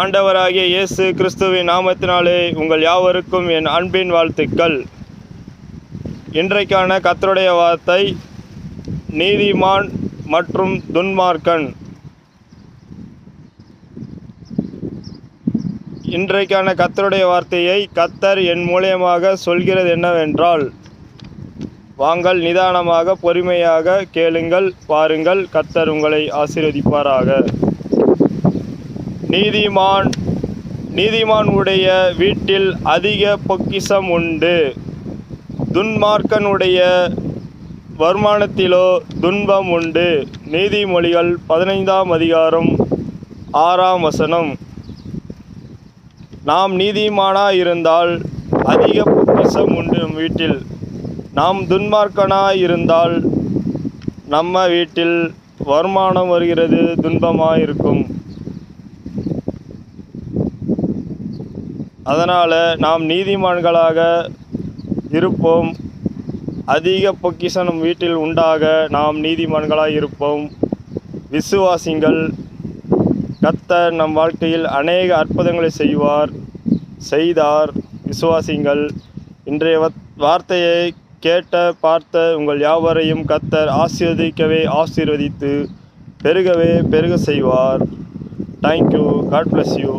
ஆண்டவராகிய இயேசு கிறிஸ்துவின் நாமத்தினாலே உங்கள் யாவருக்கும் என் அன்பின் வாழ்த்துக்கள். இன்றைக்கான கத்தருடைய வார்த்தை நீதிமான் மற்றும் துன்மார்க்கன். இன்றைக்கான கத்தருடைய வார்த்தையை கத்தர் என் மூலியமாக சொல்கிறது என்னவென்றால் வாங்கள் நிதானமாக பொறுமையாக கேளுங்கள் பாருங்கள் கத்தர் உங்களை ஆசீர்வதிப்பாராக. நீதிமான் நீதிமான் உடைய வீட்டில் அதிக பொக்கிஷம் உண்டு. துன்மார்க்கனுடைய வருமானத்திலோ துன்பம் உண்டு. நீதிமொழிகள் பதினைந்தாம் அதிகாரம் ஆறாம் வசனம். நாம் நீதிமானா இருந்தால் அதிக பொக்கிஷம் உண்டு நம் வீட்டில். நாம் துன்மார்க்கனா இருந்தால் நம்ம வீட்டில் வருமானம் வருகிறது துன்பமாக இருக்கும் அதனால் நாம் நீதிமான்களாக இருப்போம். அதிக பொக்கிஷம் நம் வீட்டில் உண்டாக நாம் நீதிமான்களாக இருப்போம். விசுவாசிங்கள் கத்தர் நம் வாழ்க்கையில் அநேக அற்புதங்களை செய்வார் செய்தார். விசுவாசிங்கள் இன்றைய வார்த்தையை கேட்ட பார்த்த உங்கள் யாவரையும் கத்தர் ஆசீர்வதிக்கவே ஆசீர்வதித்து பெருகவே பெருக செய்வார். Thank you God bless you